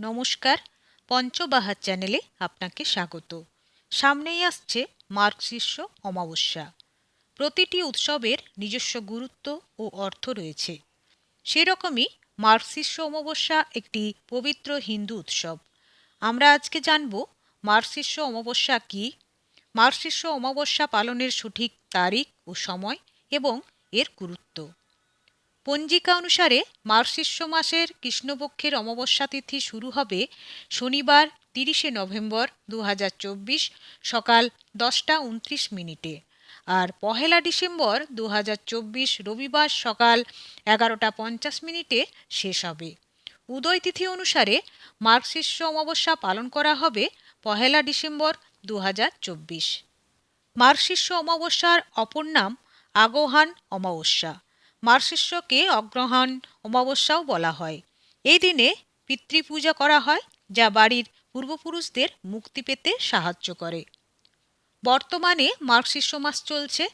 নমস্কার, পঞ্চবাহার চ্যানেলে আপনাকে স্বাগত। সামনেই আসছে মার্কশিষ্য অমাবস্যা। প্রতিটি উৎসবের নিজস্ব গুরুত্ব ও অর্থ রয়েছে। সেরকমই মার্কশিষ্য অমাবস্যা একটি পবিত্র হিন্দু উৎসব। আমরা আজকে জানব মার্কশিষ্য অমাবস্যা কী, মার্কশিষ্য অমাবস্যা পালনের সঠিক তারিখ ও সময় এবং এর গুরুত্ব। পঞ্জিকা অনুসারে মার্গশীর্ষ মাসের কৃষ্ণপক্ষের অমাবস্যা তিথি শুরু হবে শনিবার, তিরিশে নভেম্বর দু হাজার চব্বিশ সকাল দশটা উনত্রিশ মিনিটে আর পহেলা ডিসেম্বর দু হাজার চব্বিশ রবিবার সকাল এগারোটা পঞ্চাশ মিনিটে শেষ হবে। উদয় তিথি অনুসারে মার্গশীর্ষ অমাবস্যা পালন করা হবে পহেলা ডিসেম্বর দু হাজার চব্বিশ মার্গশীর্ষ অমাবস্যার অপর নাম আগহান অমাবস্যা। মার্গশীর্ষকে অগ্রহায়ণ অমাবস্যাও বলা হয়। এই দিনে পিতৃপূজা করা হয়, যা বাড়ির পূর্বপুরুষদের মুক্তি পেতে সাহায্য করে। বর্তমানে মার্গশীর্ষ মাস চলছে।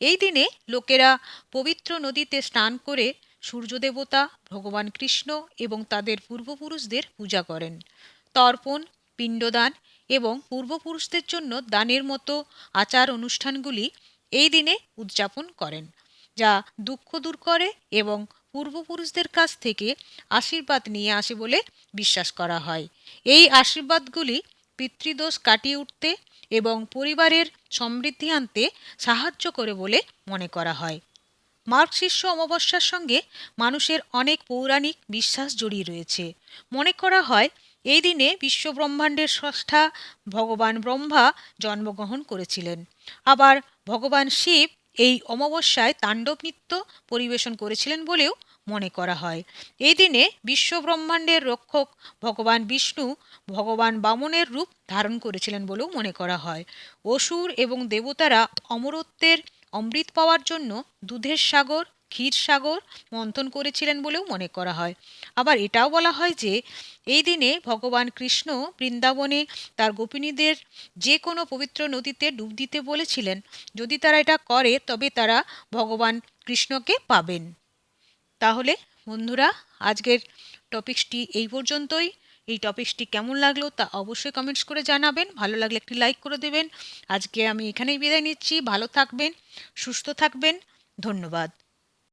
এই দিনে লোকেরা পবিত্র নদীতে স্নান করে সূর্যদেবতা, ভগবান কৃষ্ণ এবং তাদের পূর্বপুরুষদের পূজা করেন। তর্পণ, পিণ্ডদান এবং পূর্বপুরুষদের জন্য দানের মতো আচার অনুষ্ঠানগুলি এই দিনে উদযাপন করেন। যা দুঃখ দূর করে এবং পূর্বপুরুষদের কাছ থেকে আশীর্বাদ নিয়ে আসে বলে বিশ্বাস করা হয়। এই আশীর্বাদগুলি পিতৃদোষ কাটিয়ে উঠতে এবং পরিবারের সমৃদ্ধি আনতে সাহায্য করে বলে মনে করা হয়। মার্গশীর্ষ অমাবস্যার সঙ্গে মানুষের অনেক পৌরাণিক বিশ্বাস জড়িয়ে রয়েছে। মনে করা হয়, এই দিনে বিশ্বব্রহ্মাণ্ডের স্রষ্টা ভগবান ব্রহ্মা জন্মগ্রহণ করেছিলেন। আবার ভগবান শিব এই অমাবস্যায় তাণ্ডব নৃত্য পরিবেশন করেছিলেন বলেও মনে করা হয়। এই দিনে বিশ্বব্রহ্মাণ্ডের রক্ষক ভগবান বিষ্ণু ভগবান বামনের রূপ ধারণ করেছিলেন বলেও মনে করা হয়। অসুর এবং দেবতারা অমরত্বের অমৃত পাওয়ার জন্য দুধের সাগর ক্ষীর সাগর মন্থন করেছিলেন বলেও মনে করা হয়। আবার এটাও বলা হয় যে, এই দিনে ভগবান কৃষ্ণ বৃন্দাবনে তার গোপিনীদের যে কোনো পবিত্র নদীতে ডুব দিতে বলেছিলেন। যদি তারা এটা করে, তবে তারা ভগবান কৃষ্ণকে পাবেন। তাহলে বন্ধুরা, আজকের টপিক্সটি এই পর্যন্তই। এই টপিক্সটি কেমন লাগল তা অবশ্যই কমেন্টস করে জানাবেন। ভালো লাগলে একটি লাইক করে দেবেন। আজকে আমি এখানেই বিদায় নিচ্ছি। ভালো থাকবেন, সুস্থ থাকবেন। ধন্যবাদ।